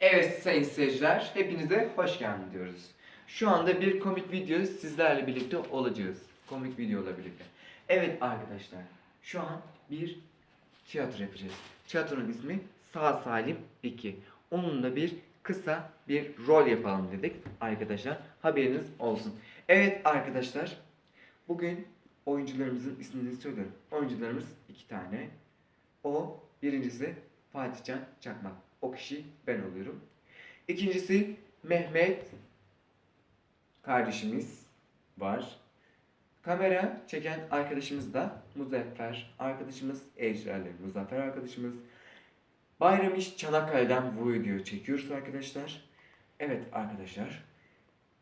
Evet sayın seyirciler, hepinize hoş geldin diyoruz. Şu anda bir komik video sizlerle birlikte olacağız. Komik videola birlikte. Evet arkadaşlar, şu an bir tiyatro yapacağız. Tiyatronun ismi Sağ Salim 2. Onunla bir kısa bir rol yapalım dedik arkadaşlar. Haberiniz olsun. Evet arkadaşlar, bugün oyuncularımızın ismini söylüyorum. Oyuncularımız iki tane. O birincisi Fatihcan Çakmak. O kişi ben oluyorum. İkincisi Mehmet kardeşimiz var. Kamera çeken arkadaşımız da Muzaffer arkadaşımız, Ecrar'la Muzaffer arkadaşımız. Bayramiş Çanakkale'den bu videoyu çekiyoruz arkadaşlar. Evet arkadaşlar.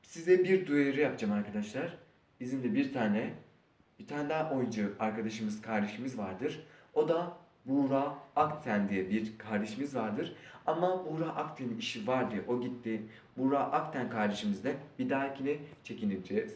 Size bir duyuru yapacağım arkadaşlar. Bizim de bir tane bir tane daha oyuncu arkadaşımız, kardeşimiz vardır. O da Buğra Akten diye bir kardeşimiz vardır. Ama Buğra Akten'in işi var diye o gitti. Buğra Akten kardeşimizle bir dahakine çekineceğiz.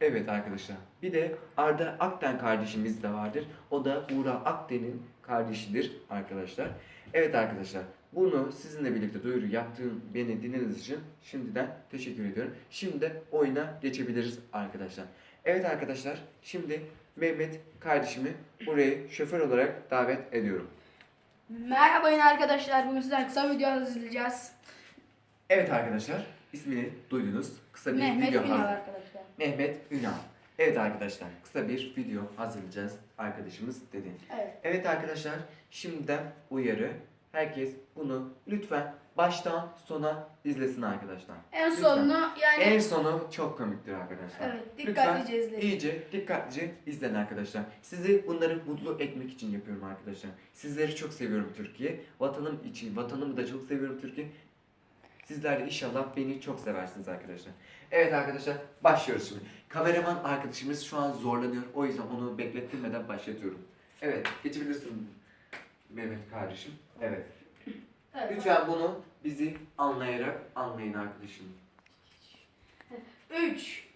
Evet arkadaşlar. Bir de Arda Akten kardeşimiz de vardır. O da Buğra Akten'in kardeşidir arkadaşlar. Evet arkadaşlar. Bunu sizinle birlikte duyuru yaptığım beni dinlediğiniz için şimdiden teşekkür ediyorum. Şimdi oyuna geçebiliriz arkadaşlar. Evet arkadaşlar. Şimdi Mehmet kardeşimi buraya şoför olarak davet ediyorum. Merhaba yine arkadaşlar. Bugün sizden kısa video hazırlayacağız. Evet arkadaşlar. ismini duydunuz. Kısa bir Mehmet video Ünal hazır- arkadaşlar. Mehmet Ünal. Evet arkadaşlar. Kısa bir video hazırlayacağız arkadaşımız dedi. Evet. Evet arkadaşlar. Şimdiden uyarı. Herkes bunu lütfen baştan sona izlesin arkadaşlar. En Lütfen. sonunu yani En sonu çok komiktir arkadaşlar. evet Lütfen dikkatlice izleyin. iyice dikkatlice izleyin arkadaşlar. Sizi bunları mutlu etmek için yapıyorum arkadaşlar. Sizleri çok seviyorum Türkiye. Vatanım için, vatanımı da çok seviyorum Türkiye. Sizler de inşallah beni çok seversiniz arkadaşlar. Evet arkadaşlar başlıyoruz şimdi. Kameraman arkadaşımız şu an zorlanıyor. O yüzden onu beklettirmeden başlatıyorum. Evet geçebilirsin Mehmet kardeşim. Evet. Evet. Lütfen bunu bizi anlayarak anlayın arkadaşım. 3